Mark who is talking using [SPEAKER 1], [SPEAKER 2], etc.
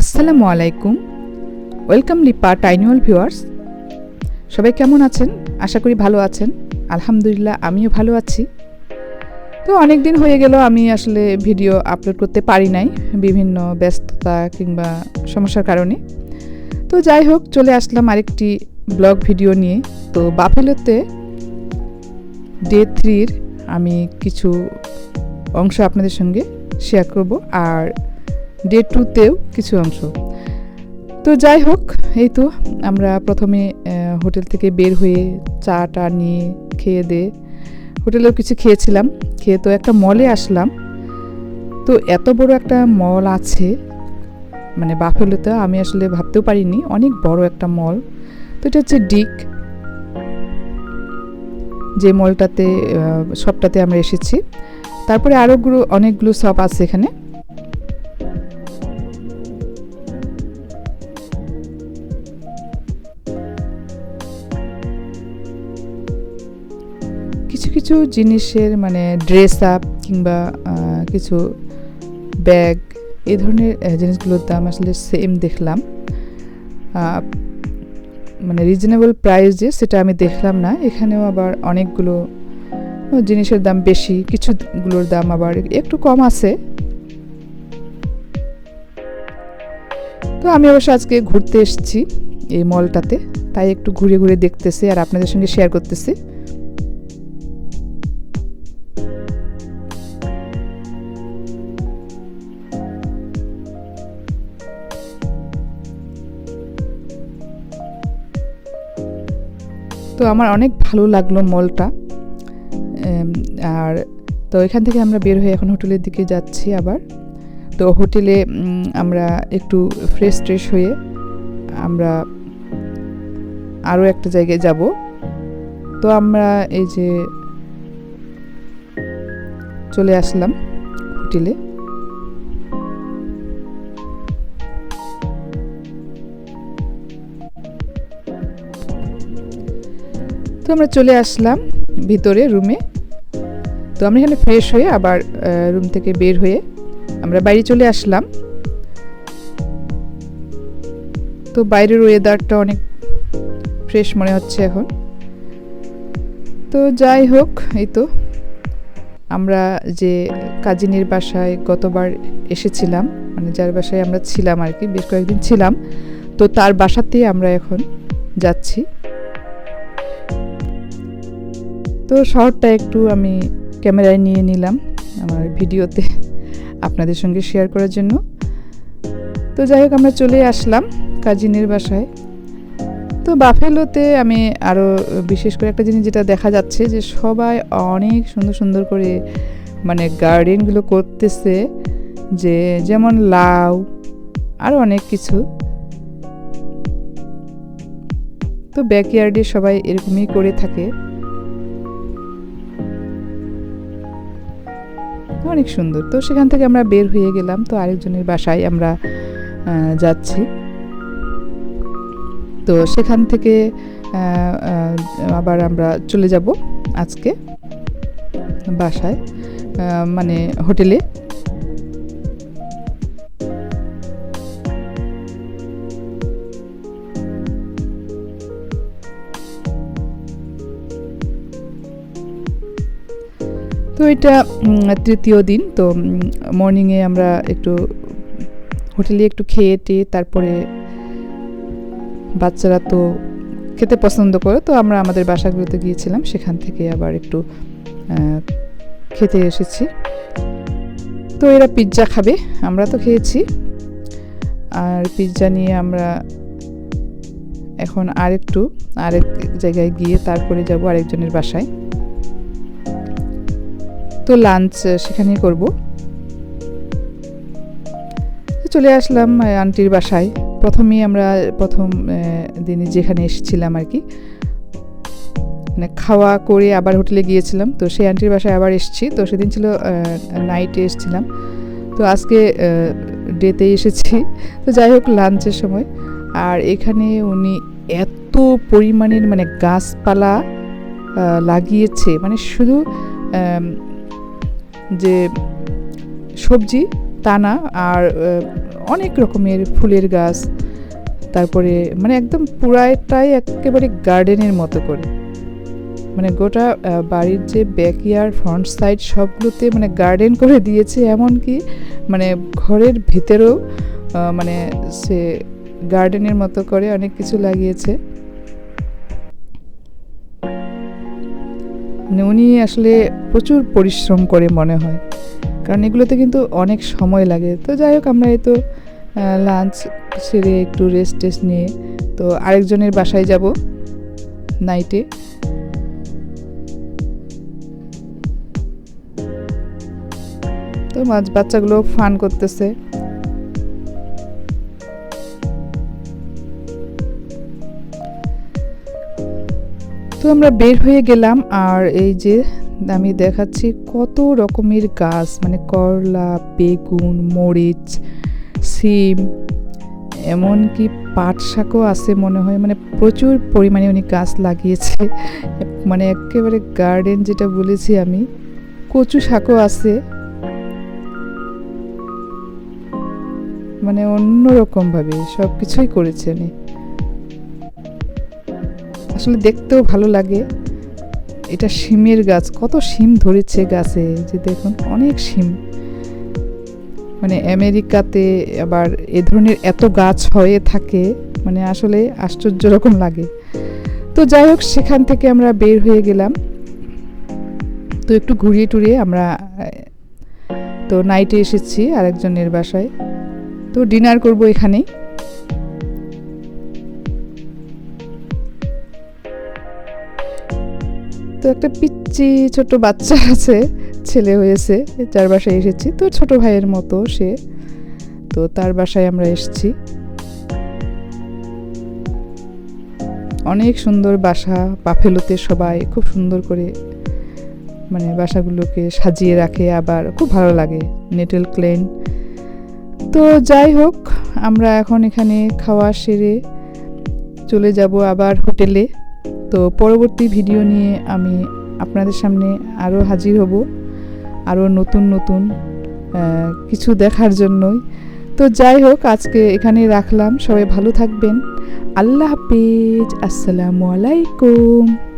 [SPEAKER 1] আসসালামু আলাইকুম। ওয়েলকাম লিপা টাইনুয়াল ভিউয়ার্স। সবাই কেমন আছেন? আশা করি ভালো আছেন। আলহামদুলিল্লাহ, আমিও ভালো আছি। তো অনেক দিন হয়ে গেল, আমি আসলে ভিডিও আপলোড করতে পারি নাই বিভিন্ন ব্যস্ততা কিংবা সমস্যার কারণে। তো যাই হোক, চলে আসলাম আরেকটি ব্লগ ভিডিও নিয়ে। তো বাফেলোতে ডে থ্রির আমি কিছু অংশ আপনাদের সঙ্গে শেয়ার করব। আর ডে টুতেও কিছু অংশ। তো যাই হোক, এই তো আমরা প্রথমে হোটেল থেকে বের হয়ে চা টা নিয়ে খেয়ে দে, হোটেলেও কিছু খেয়েছিলাম, খেয়ে তো একটা মলে আসলাম। তো এত বড় একটা মল আছে মানে বাফেলোতে আমি আসলে ভাবতেও পারিনি, অনেক বড় একটা মল তো এটা হচ্ছে ডিক যে মলটাতে সবটাতে আমরা এসেছি। তারপরে আরোগুলো অনেকগুলো শপ আছে এখানে। কিছু জিনিসের মানে ড্রেস আপ কিংবা কিছু ব্যাগ এই ধরনের জিনিসগুলোর দাম আসলে সেম দেখলাম। মানে রিজনেবল প্রাইস যে সেটা আমি দেখলাম না। এখানেও আবার অনেকগুলো জিনিসের দাম বেশি, কিছুগুলোর দাম আবার একটু কম আছে। তো আমি অবশ্য আজকে ঘুরতে এসেছি এই মলটাতে তাই একটু ঘুরে ঘুরে দেখতেছি আর আপনাদের সঙ্গে শেয়ার করতেছি। তো আমার অনেক ভালো লাগল মলটা। আর তো এখান থেকে আমরা বের হয়ে এখন হোটেলের দিকে যাচ্ছি আবার। তো হোটেলে আমরা একটু ফ্রেশ ট্রেশ হয়ে আমরা আরও একটা জায়গায় যাব। তো আমরা এই যে চলে আসলাম হোটেলে। তো আমরা চলে আসলাম ভিতরে রুমে। তো আমরা এখানে ফ্রেশ হয়ে আবার রুম থেকে বের হয়ে আমরা বাইরে চলে আসলাম। তো বাইরের ওয়েদারটা অনেক ফ্রেশ মনে হচ্ছে এখন। তো যাই হোক, এই তো। আমরা যে কাজিনের বাসায় গতবার এসেছিলাম মানে যার বাসায় আমরা ছিলাম আর কি, বেশ কয়েকদিন ছিলাম, তো তার বাসাতেই আমরা এখন যাচ্ছি। তো শহরটা একটু আমি ক্যামেরায় নিয়ে নিলাম আমার ভিডিওতে আপনাদের সঙ্গে শেয়ার করার জন্য। তো যাই হোক, আমরা চলে আসলাম কাজিনের বাসায়। তো বাফেলোতে আমি আরও বিশেষ করে একটা জিনিস যেটা দেখা যাচ্ছে যে সবাই অনেক সুন্দর সুন্দর করে মানে গার্ডেনগুলো করতেছে যে যেমন লাউ আরও অনেক কিছু। তো ব্যাকইয়ার্ডে সবাই এরকমই করে থাকে। অনেক সুন্দর। তো সেখান থেকে আমরা বের হয়ে গেলাম। তো আরেকজনের বাসায় আমরা যাচ্ছি। তো সেখান থেকে আবার আমরা চলে যাব আজকে বাসায় মানে হোটেলে। তো এটা তৃতীয় দিন, তো মর্নিংয়ে আমরা একটু হোটেলে একটু খেয়ে টেয়ে তারপরে বাচ্চারা তো খেতে পছন্দ করে, তো আমরা আমাদের বাসাগুলোতে গিয়েছিলাম, সেখান থেকে আবার একটু খেতে এসেছি। তো এরা পিৎজা খাবে, আমরা তো খেয়েছি। আর পিৎজা নিয়ে আমরা এখন আরেকটু, আরেক জায়গায় গিয়ে তারপরে যাব আরেকজনের বাসায়। তো লাঞ্চ সেখানেই করব। চলে আসলাম আন্টির বাসায়। প্রথমেই আমরা, প্রথম দিনে যেখানে এসেছিলাম আর কি মানে খাওয়া করে আবার হোটেলে গিয়েছিলাম। তো সেই আন্টির বাসায় আবার এসেছি। তো সেদিন ছিল নাইটে এসেছিলাম। তো আজকে ডেতে এসেছি। তো যাই হোক লাঞ্চের সময়। আর এখানে উনি এত পরিমাণের মানে গাছপালা লাগিয়েছে। মানে শুধু যে সবজি তা না আর অনেক রকমের ফুলের গাছ, তারপরে মানে একদম পুরাটাই একেবারে গার্ডেনের মতো করে। মানে গোটা বাড়ির যে ব্যাকইয়ার্ড ফ্রন্ট সাইড সবগুলোতে মানে গার্ডেন করে দিয়েছে এমনকি মানে ঘরের ভেতরেও মানে সে গার্ডেনের মতো করে অনেক কিছু লাগিয়েছে। মানে উনি আসলে প্রচুর পরিশ্রম করে মনে হয়। কারণ এগুলোতে কিন্তু অনেক সময় লাগে। তো যাই হোক, আমরা এই তো লাঞ্চ সেরে একটু রেস্ট টেস্ট নিয়ে তো আরেকজনের বাসায় যাব নাইটে তো মাছ বাচ্চাগুলো ফান করতেছে। তো আমরা বের হয়ে গেলাম আর এই যে আমি দেখাচ্ছি কত রকমের গাছ মানে করলা, বেগুন, মরিচ, সিম, এমনকি পাট শাকও আছে মনে হয় মানে প্রচুর পরিমাণে উনি গাছ লাগিয়েছে। মানে একেবারে গার্ডেন যেটা বলেছি আমি, কচু শাকও আছে। মানে অন্যরকমভাবে সব কিছুই করেছে উনি। আসলে দেখতেও ভালো লাগে। এটা শিমের গাছ, কত শিম ধরেছে গাছে, যে দেখুন অনেক শিম। মানে আমেরিকাতে আবার এ ধরনের এত গাছ হয়ে থাকে মানে আসলে আশ্চর্য রকম লাগে। তো যাই হোক, সেখান থেকে আমরা বের হয়ে গেলাম। তো একটু ঘুরিয়ে টুরিয়ে আমরা, তো নাইটে এসেছি আরেকজনের বাসায়। তো ডিনার করব এখানেই। তো একটা পিচ্চি ছোট বাচ্চা আছে, ছেলে হয়েছে, যার বাসায় এসেছি। তো ছোট ভাইয়ের মতো সে। তো তার বাসায় আমরা এসেছি। অনেক সুন্দর বাসা, বাফেলোতে সবাই খুব সুন্দর করে মানে বাসাগুলোকে সাজিয়ে রাখে আবার। খুব ভালো লাগে, নেটেল ক্লেন। তো যাই হোক, আমরা এখন এখানে খাওয়া সেরে চলে যাব আবার হোটেলে। তো পরবর্তী ভিডিও নিয়ে আমি আপনাদের সামনে আরও হাজির হব আরও নতুন নতুন কিছু দেখার জন্যই। তো যাই হোক, আজকে এখানে রাখলাম। সবাই ভালো থাকবেন। আল্লাহ হাফিজ। আসসালামু আলাইকুম।